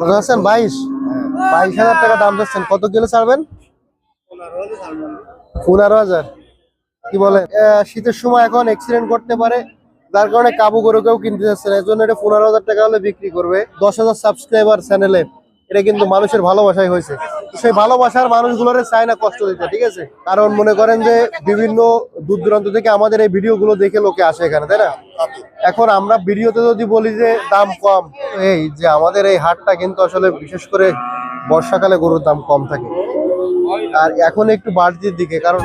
কত বাইশ? বাইশ হাজার টাকা দাম দিচ্ছেন। কত কিলো ছাড়বেন? পনেরো হাজার। কি বলে? শীতের সময় এখন অ্যাক্সিডেন্ট করতে পারে, যার কারণে কাবু গরুকেও কিনতে যাচ্ছে না। এর জন্য এটা পনেরো হাজার টাকা হলে বিক্রি করবে। দশ হাজার সাবস্ক্রাইবার চ্যানেলে এটা কিন্তু মানুষের ভালোবাসাই হয়েছে। সেই ভালোবাসার মানুষগুলোর চায় না কষ্ট দিতে, ঠিক আছে? কারণ মনে করেন যে বিভিন্ন দূর দূরান্ত থেকে আমাদের এই ভিডিওগুলো দেখে লোকে আসে এখানে, তাই না? এখন আমরা ভিডিওতে যদি বলি যে দাম কম, এই যে আমাদের এই হাটটা কিন্তু আসলে বিশেষ করে বর্ষাকালে গরুর দাম কম থাকে। আর এখন একটু বাড়তির দিকে, কারণ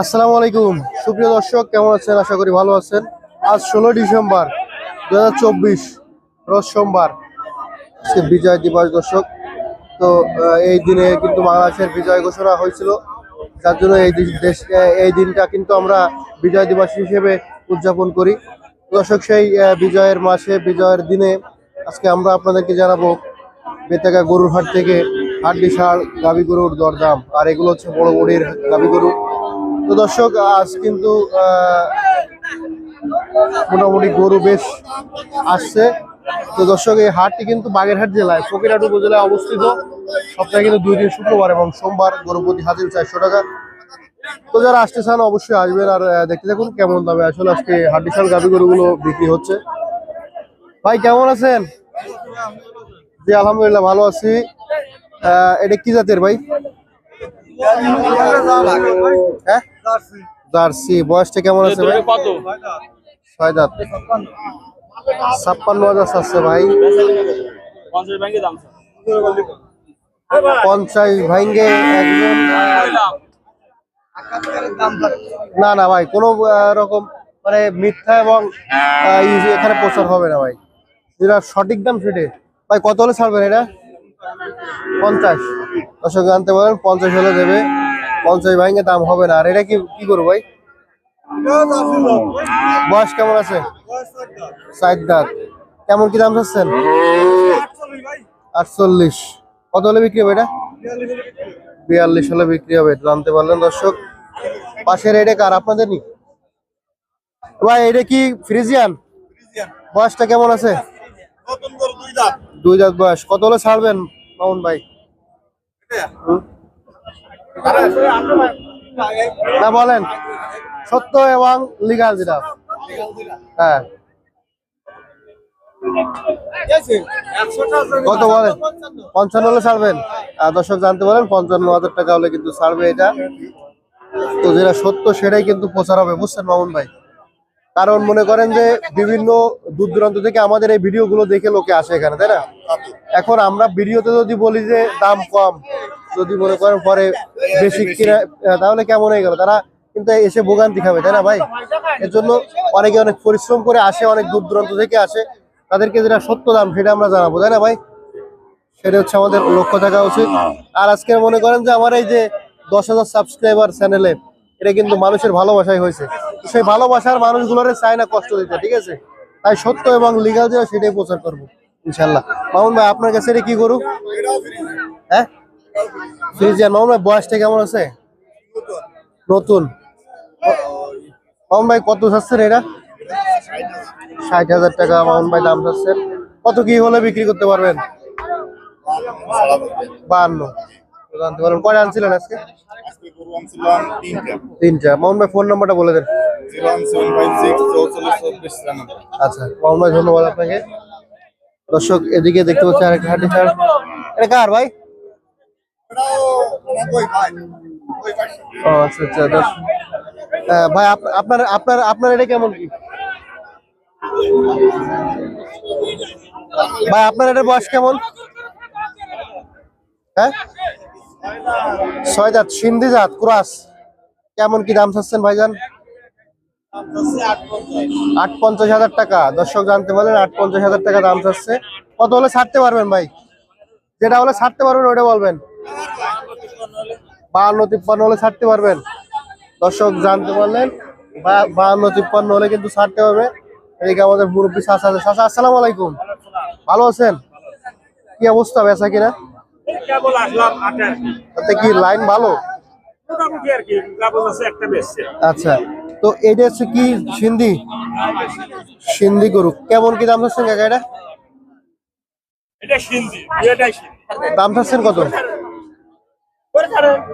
আসসালামু আলাইকুম। সুপ্রিয় দর্শক, কেমন আছেন? আশা করি ভালো আছেন। আজ ষোলো ডিসেম্বর দু হাজার চব্বিশ, রোজ সোমবার। বিজয় দিবস দর্শক। তো এই দিনে কিন্তু বাংলাদেশের বিজয় ঘোষণা হয়েছিল। যার জন্য এই দেশ এই দিনটা কিন্তু আমরা বিজয় দিবস হিসেবে উদযাপন করি। দর্শক, সেই বিজয়ের মাসে, বিজয়ের দিনে আজকে আমরা আপনাদেরকে জানাব বেতাকা গরুর হাট থেকে হাড্ডি ষাঁড় গাভী গরুর দরদাম। আর এগুলো হচ্ছে বড় বড়ির গাভী গরু। তো দর্শক, আজ কিন্তু মোটামুটি গরু বেশ আসছে। তো দর্শক, এই হাটটি কিন্তু বাগেরহাট জেলায়, ফকিরহাট উপজেলায় অবস্থিত। সপ্তাহে কিন্তু দুই দিন শুক্রবার এবং সোমবার গরু প্রতি হাজির চারশো টাকা। তো যারা আসতে চান অবশ্যই আসবেন আর দেখতে দেখুন কেমন দামে আসলে আজকে হাড্ডিশাল গাভী গরুগুলো বিক্রি হচ্ছে। ভাই, কেমন আছেন? জি, আলহামদুলিল্লাহ, ভালো আছি। এটা কি জাতের ভাই? হ্যাঁ? জার্সি। বয়সটা কেমন আছে ভাই? কত? ছয় দাঁত। ছাপ্পান্ন হাজার আছে ভাই। পঞ্চাশ ভাঙ্গে একজন। না না ভাই কোনো রকম মানে মিথ্যা এবং আহ, ই যে এখানে প্রচার হবে না ভাই। যেটা সঠিক দাম সেটে ভাই কত হলে ছাড়বেন এটা? পঞ্চাশ। দর্শক জানতে পারেন পঞ্চাশ হলে দেবে। পঞ্চাশ ভাঙ্গে দাম হবে না। আর এটা কি কি করব ভাই? বয়স কেমন আছে? দাঁত কেমন কি দাম চাচ্ছেন? আটচল্লিশ। কত হলে বিক্রি হবে এটা? বিয়াল্লিশ হলে বিক্রি হবে জানতে পারলেন দর্শক। পাশের এটা কার? আপনাদের নি ভাই এটা কি ফ্রিজিয়ান? বয়সটা কেমন আছে? দুই দাঁত বয়স। কত হলে ছাড়বেন মামুন ভাই? না, বলেন। সত্য এবং লিগাল যেটা হ্যাঁ। কত বলেন? পঞ্চান্ন হলে ছাড়বেন। দর্শক জানতে পারেন, পঞ্চান্ন হাজার টাকা হলে কিন্তু ছাড়বে এটা। তো যেটা সত্য, সেটাই কিন্তু প্রচার হবে। বুঝছেন মামুন ভাই? কারণ মনে করেন যে বিভিন্ন দূর দূরান্ত থেকে আমাদের এই ভিডিওগুলো দেখে লোকে আসে এখানে, তাই না? এখন আমরা ভিডিওতে যদি বলি যে দাম কম যদি মনে করেন পরে বেশি কিনা তাহলে কেমন হয়ে গেল? তারা কিন্তু এসে ভোগান্তি খাবে, তাই না ভাই? এর জন্য অনেকে অনেক পরিশ্রম করে আসে, অনেক দূর দূরান্ত থেকে আসে। তাদেরকে যেটা সত্য দাম, সেটা আমরা জানাব, তাই না ভাই? সেটা হচ্ছে আমাদের লক্ষ্য থাকা উচিত। আর আজকে মনে করেন যে আমার এই যে দশ হাজার সাবস্ক্রাইবার চ্যানেলে এটা কিন্তু মানুষের ভালোবাসাই হয়েছে। সেই ভালোবাসার মানুষগুলোর চায় না কষ্ট দিতে, ঠিক আছে? তাই সত্য এবং লিগাল যেটা সেটাই প্রচার করব ইনশাল্লাহ মামুন ভাই, আপনার কাছে এটা কি করুক হ্যাঁ? ফ্রিজিয়ান মামুন ভাই বয়সটা কেমন আছে? নতুন। মামুন ভাই কত চাচ্ছেন এটা? ষাট হাজার টাকা মামুন ভাই দাম চাচ্ছেন কত কি হলে বিক্রি করতে পারবেন? বাহান্ন। জানতে পারবেন? কয়টা আনছিলেন আজকে? তিনটা। মামুন ভাই ফোন নাম্বারটা বলে দেন। আচ্ছা মামুন ভাই ধন্যবাদ আপনাকে। দর্শক এদিকে দেখতে পাচ্ছি আরেকটা হাঁটি স্যার এটা কার ভাই? ও আচ্ছা আচ্ছা দর্শক আহ, ভাই আপ- আপনার আপনার আপনার এটা কেমন কি? ভাই আপনার এটার বয়স কেমন? হ্যাঁ? ছয় জাত সিন্ধি জাত ক্রাস। কেমন কি দাম চাচ্ছেন ভাইজান? আট পঞ্চাশ হাজার টাকা। দর্শক জানতে পারলেন আট পঞ্চাশ হাজার টাকা দাম চাচ্ছে। কত হলে ছাড়তে পারবেন ভাই? যেটা হলে ছাড়তে পারবেন ওটা বলবেন। বাহান্ন তিপ্পান্ন হলে ছাড়তে পারবেন। দর্শক জানতে পারলেন বাহান্ন তিপ্পান্ন হলে কিন্তু ছাড়তে পারবে এদিকে আমাদের মুরব্বী চাষা আছে। চাষা আসসালামু আলাইকুম। ভালো আছেন? কি অবস্থা বেচা কিনা? তাতে কি লাইন ভালো? আচ্ছা তো এটা হচ্ছে কি সিন্ধি? সিন্ধি গরু। কেমন কি দাম কাকা এটা? দাম চাচ্ছেন কত?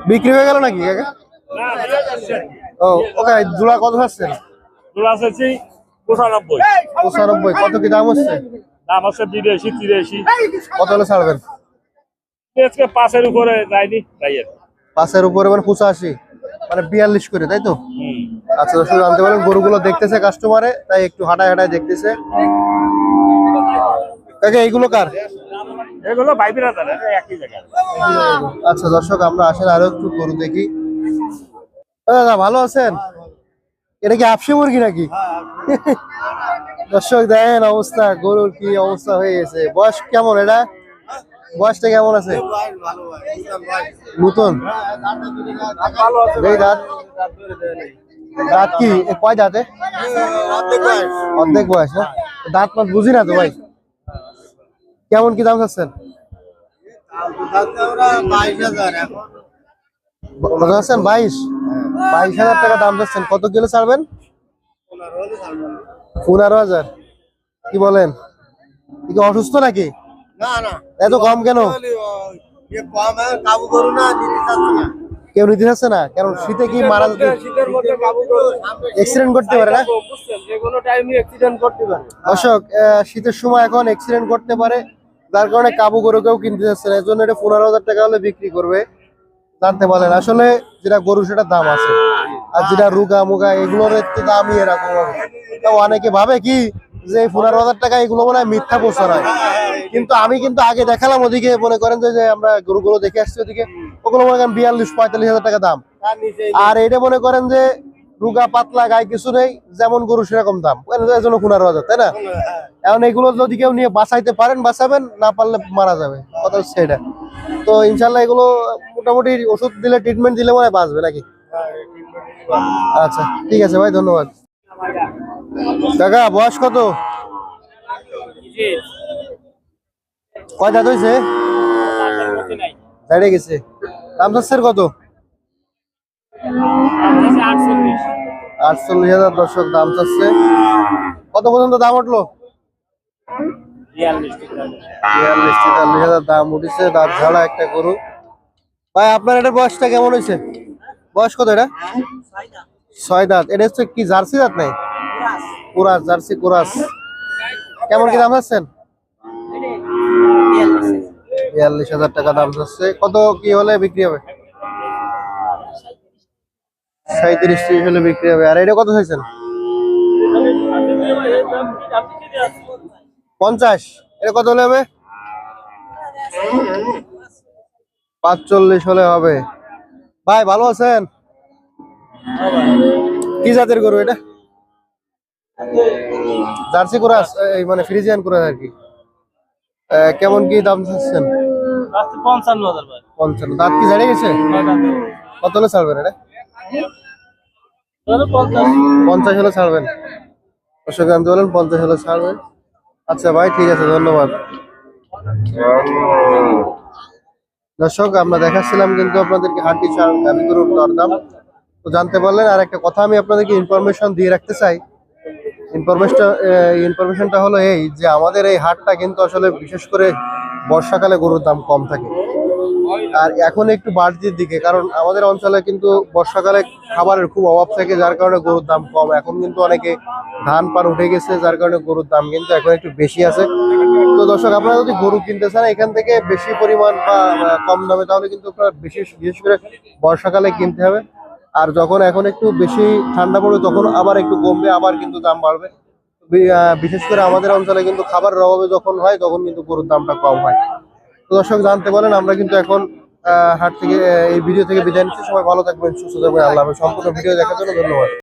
বিক্রি হয়ে গেল নাকি কাকা? না এটা যাচ্ছে। ও ওকে জোড়া কত চাচ্ছেন তোলা আছে পঁচানব্বই। পঁচানব্বই কত কি দাম হচ্ছে? দাম আছে বিরাশি তিরাশি। কত হলে ছাড়বেন? আজকে পাঁচের উপরে যায়নি তাই পাঁচের উপরে মানে পঁচাশি মানে বিয়াল্লিশ করে তাই তো? আচ্ছা দর্শক জানতে পারেন গরুগুলো দেখতেছে কাস্টমারে তাই একটু হাঁটায় হাঁটায় দেখতেছে। কাকা এইগুলো কার? এগুলো ভাইবিরা জানে একই জায়গায়। আচ্ছা দর্শক আমরা আসেন আরও একটু গরু দেখি। দাদা ভালো আছেন? এটা কি আপসি মুরগি নাকি? দর্শক দেখেন অবস্থা গরুর কি অবস্থা হয়ে গেছে। বয়স কেমন এটা? বয়সটা কেমন আছে? নতুন? দাঁত? দাঁত কি? কয় দাঁতে? অর্ধেক বয়স। না? দাঁত মাত বুঝি না তো ভাই। কেমন কি দাম চাচ্ছেন? আছেন বাইশ। বাইশ হাজার টাকা দাম চাচ্ছেন। কত কিলো ছাড়বেন? পনেরো হাজার। কি বলেন? কি অসুস্থ নাকি? এত কম কেন? ইয়ে কম কাবু করুন না। কেউ নিতে যাচ্ছে না? কারণ শীতে কি মারা যেতে অ্যাক্সিডেন্ট করতে পারে না? অশোক শীতের সময় এখন অ্যাক্সিডেন্ট করতে পারে যার কারণে কাবু গরু কেউ কিনতে যাচ্ছে না। এর জন্য এটা পনেরো হাজার টাকা হলে বিক্রি করবে। জানতে পারলেন। আসলে যেটা গরু সেটা দাম আছে। আর যেটা রুগা মুগা এগুলোর একটু দামই এরকম হবে। তো অনেকে ভাবে কি যে পনেরো হাজার টাকা এগুলো মনে হয় মিথ্যা প্রচার হয়। কিন্তু আমি কিন্তু আগে দেখালাম ওদিকে মনে করেন যে যে আমরা গরুগুলো দেখে আসছি ওদিকে। ওগুলো মনে করেন বিয়াল্লিশ পঁয়তাল্লিশ হাজার টাকা দাম। আর এটা মনে করেন যে রুগা পাতলা গায়ে কিছু নেই যেমন গরু সেরকম দাম। এর জন্য পনেরো হাজার তাই না? এখন এগুলো যদি কেউ নিয়ে বাঁচাইতে পারেন বাঁচাবেন না পারলে মারা যাবে। কথা হচ্ছে এটা। তো ইনশাল্লাহ এগুলো মোটামুটি ওষুধ দিলে ট্রিটমেন্ট দিলে মনে হয় বাঁচবে নাকি? আচ্ছা ঠিক আছে ভাই ধন্যবাদ। কাকা বয়স কত? কয় দাঁত হয়েছে দাঁড়িয়ে গেছে। দাম চাচ্ছে কত? আটচল্লিশ হাজার দর্শক দাম চাচ্ছে। কত পর্যন্ত দাম উঠল? হাজার দাম উঠেছে, দাঁত ঝাড়া একটা গরু। ভাই, আপনার এটা বয়সটা কেমন হয়েছে? বয়স কত এটা? ছয় দাঁত। এটা হচ্ছে কি জার্সি দাঁত নাই? কুরাস জার্সি কুরাস কেমন কি দাম চাচ্ছেন? বিয়াল্লিশ হাজার টাকা দাম চাচ্ছে কত কি হলে বিক্রি হবে? সাঁত্রিশ ত্রিশ হলে বিক্রি হবে। আর এটা কত চাইছেন? পঞ্চাশ। এটা কত হলে হবে? পাঁচচল্লিশ হলে হবে। ভাই, ভালো আছেন? কি জাতের গরু এটা? জার্সি কুরাস, এই মানে ফ্রিজিয়ান কুরাস আর কি। কেমন কি দাম চাচ্ছেন? পঞ্চান্ন হাজার পঞ্চান্ন। দাঁত কি জানিয়ে গেছে? কত হলে ছাড়বেন এটা? পঞ্চাশ। হলে ছাড়বেন। অশোক জানতে বলেন পঞ্চাশ হলে ছাড়বেন। আচ্ছা ভাই ঠিক আছে ধন্যবাদ। দর্শক আমরা দেখাচ্ছিলাম কিন্তু আপনাদেরকে হাড্ডি চাল গাভি গরুর দরদাম। তো জানতে পারলেন আর একটা কথা আমি আপনাদেরকে ইনফরমেশন দিয়ে রাখতে চাই। ইনফরমেশনটা ইনফরমেশনটা হলো এই যে আমাদের এই হাটটা কিন্তু আসলে বিশেষ করে বর্ষাকালে গরুর দাম কম থাকে। আর এখন একটু বাড়তির দিকে, কারণ আমাদের অঞ্চলে কিন্তু বর্ষাকালে খাবারের খুব অভাব থাকে, যার কারণে গরুর দাম কম। এখন কিন্তু অনেকে ধান পার উঠে গেছে, যার কারণে গরুর দাম কিন্তু এখন একটু বেশি আছে। তো দর্শক, আপনারা যদি গরু কিনতে চান, এখান থেকে বেশি পরিমাণ বা কম দামে, তাহলে কিন্তু আপনার বেশি বিশেষ করে বর্ষাকালে কিনতে হবে। আর যখন এখন একটু বেশি ঠান্ডা পড়বে, তখন আবার একটু কমবে, আবার কিন্তু দাম বাড়বে। বিশেষ করে আমাদের অঞ্চলে কিন্তু খাবারের অভাবে যখন হয়, তখন কিন্তু গরুর দামটা কম হয়। তো দর্শক জানতে পারেন আমরা কিন্তু এখন হাট থেকে, এই ভিডিও থেকে বিদায় নিচ্ছি। সবাই ভালো থাকবেন, সুস্থ থাকবেন। আল্লাহ সম্পূর্ণ ভিডিও দেখার জন্য ধন্যবাদ।